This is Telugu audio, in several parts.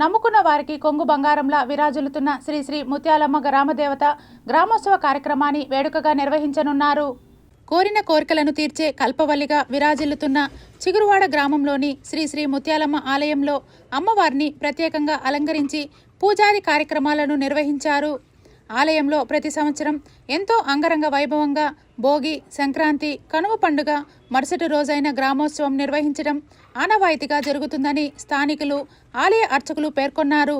నమ్ముకున్న వారికి కొంగు బంగారంలా విరాజులుతున్న శ్రీ శ్రీ ముత్యాలమ్మ గ్రామదేవత గ్రామోత్సవ కార్యక్రమాన్ని వేడుకగా నిర్వహించనున్నారు. కోరిన కోరికలను తీర్చే కల్పవల్లిగా విరాజిల్లుతున్న చిగురువాడ గ్రామంలోని శ్రీ శ్రీ ముత్యాలమ్మ ఆలయంలో అమ్మవారిని ప్రత్యేకంగా అలంకరించి పూజాది కార్యక్రమాలను నిర్వహించారు. ఆలయంలో ప్రతి సంవత్సరం ఎంతో అంగరంగ వైభవంగా భోగి సంక్రాంతి కనుమ పండుగ మరుసటి రోజైన గ్రామోత్సవం నిర్వహించడం ఆనవాయితీగా జరుగుతుందని స్థానికులు ఆలయ అర్చకులు పేర్కొన్నారు.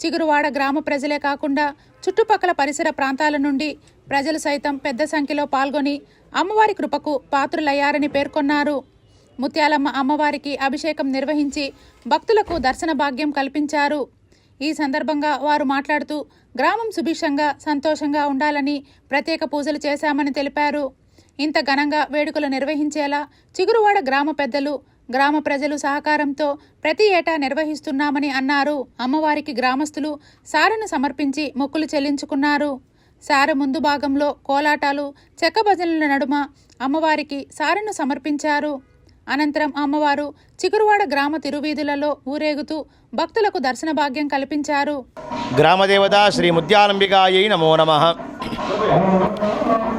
చిగురువాడ గ్రామ ప్రజలే కాకుండా చుట్టుపక్కల పరిసర ప్రాంతాల నుండి ప్రజలు సైతం పెద్ద సంఖ్యలో పాల్గొని అమ్మవారి కృపకు పాత్రులయ్యారని పేర్కొన్నారు. ముత్యాలమ్మ అమ్మవారికి అభిషేకం నిర్వహించి భక్తులకు దర్శన భాగ్యం కల్పించారు. ఈ సందర్భంగా వారు మాట్లాడుతూ గ్రామం సుభిక్షంగా సంతోషంగా ఉండాలని ప్రత్యేక పూజలు చేశామని తెలిపారు. ఇంత ఘనంగా వేడుకలు నిర్వహించేలా చిగురువాడ గ్రామ పెద్దలు గ్రామ ప్రజలు సహకారంతో ప్రతి ఏటా నిర్వహిస్తున్నామని అన్నారు. అమ్మవారికి గ్రామస్తులు సారను సమర్పించి మొక్కులు చెల్లించుకున్నారు. సార ముందు భాగంలో కోలాటాలు చెక్క భజనల నడుమ అమ్మవారికి సారను సమర్పించారు. అనంతరం అమ్మవారు చిగురువాడ గ్రామ తిరువీధులలో ఊరేగుతూ భక్తులకు దర్శన భాగ్యం కల్పించారు. గ్రామదేవత శ్రీ ముత్యాలంబికాయై నమో నమ.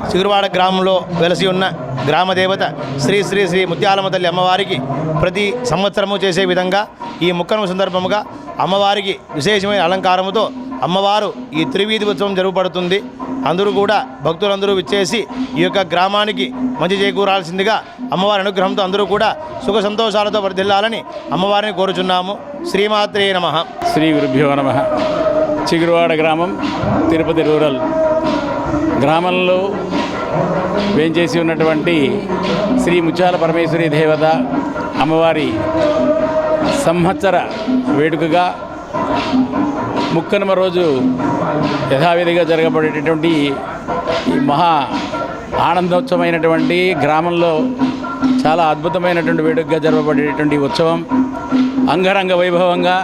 చిగురువాడ గ్రామంలో వెలసి ఉన్న గ్రామదేవత శ్రీ శ్రీ శ్రీ ముత్యాలమ్మ తల్లి అమ్మవారికి ప్రతి సంవత్సరము చేసే విధంగా ఈ ముక్కను సందర్భముగా అమ్మవారికి విశేషమైన అలంకారముతో అమ్మవారు ఈ త్రివీధి ఉత్సవం జరుగుపడుతుంది అందరూ కూడా భక్తులందరూ విచ్చేసి ఈ యొక్క గ్రామానికి మంచి చేకూరాల్సిందిగా అమ్మవారి అనుగ్రహంతో అందరూ కూడా సుఖ సంతోషాలతో వర్ధిల్లాలని అమ్మవారిని కోరుచున్నాము. శ్రీమాత్రే నమః. శ్రీ గురుభ్యో నమ. చిగురువాడ గ్రామం తిరుపతి రూరల్ గ్రామంలో వేంచేసి ఉన్నటువంటి శ్రీ ముత్యాల పరమేశ్వరి దేవత అమ్మవారి సంవత్సర వేడుకగా ముక్కనుమ రోజు యథావిధిగా జరగబడేటటువంటి ఈ మహా ఆనందోత్సవమైనటువంటి గ్రామంలో చాలా అద్భుతమైనటువంటి వేడుకగా జరగబడేటటువంటి ఉత్సవం. అంగరంగ వైభవంగా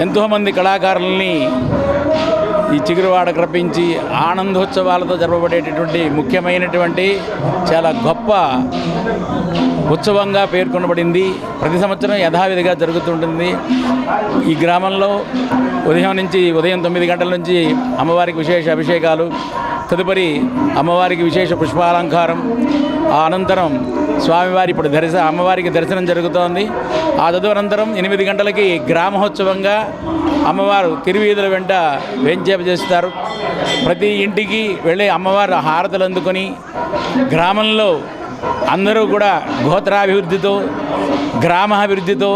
ఎంతోమంది కళాకారుల్ని ఈ చిగురువాడ క్రపించి ఆనందోత్సవాలతో జరపబడేటటువంటి ముఖ్యమైనటువంటి చాలా గొప్ప ఉత్సవంగా పేర్కొనబడింది. ప్రతి సంవత్సరం యథావిధిగా జరుగుతుంటుంది. ఈ గ్రామంలో ఉదయం నుంచి ఉదయం తొమ్మిది గంటల నుంచి అమ్మవారికి విశేష అభిషేకాలు తదుపరి అమ్మవారికి విశేష పుష్పాలంకారం ఆ అనంతరం స్వామివారి ఇప్పుడు దర్శ అమ్మవారికి దర్శనం జరుగుతోంది. ఆ తదనంతరం ఎనిమిది గంటలకి గ్రామోత్సవంగా అమ్మవారు తిరువీధుల వెంట వేంచేప చేస్తారు. ప్రతి ఇంటికి వెళ్ళి అమ్మవారు హారతలు అందుకొని గ్రామంలో అందరూ కూడా గోత్రాభివృద్ధితో గ్రామాభివృద్ధితో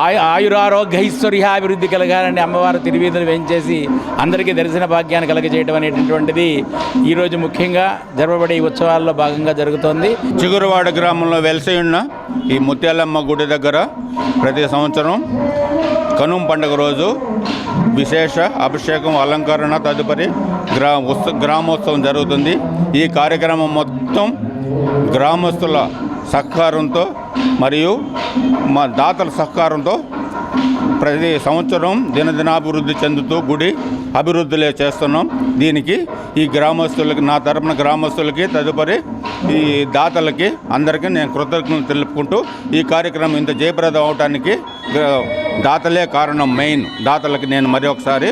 ఆయు ఆయురారోగ్యైశ్వర్యాభివృద్ధి కలగాలని అమ్మవారు తిరువీధులు వేయించేసి అందరికీ దర్శన భాగ్యాన్ని కలగజేయడం అనేటటువంటిది ఈరోజు ముఖ్యంగా జరపబడే ఉత్సవాల్లో భాగంగా జరుగుతోంది. చిగురువాడ గ్రామంలో వెలసయున్న ఉన్న ఈ ముత్యాలమ్మ గుడి దగ్గర ప్రతి సంవత్సరం కనుమ పండుగ రోజు విశేష అభిషేకం అలంకరణ తదుపరి గ్రా గ్రామోత్సవం జరుగుతుంది. ఈ కార్యక్రమం మొత్తం గ్రామస్తుల సహకారంతో మరియు మా దాతల సహకారంతో ప్రతి సంవత్సరం దినదినాభివృద్ధి చెందుతూ గుడి అభివృద్ధిలే చేస్తున్నాం. దీనికి ఈ గ్రామస్తులకి నా తరపున గ్రామస్తులకి తదుపరి ఈ దాతలకి అందరికీ నేను కృతజ్ఞతలు తెలుపుకుంటూ ఈ కార్యక్రమం ఇంత జయప్రదం అవడానికి దాతలే కారణం మెయిన్. దాతలకి నేను మరొకసారి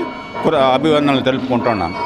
అభివందనలు తెలుపుకుంటున్నాను.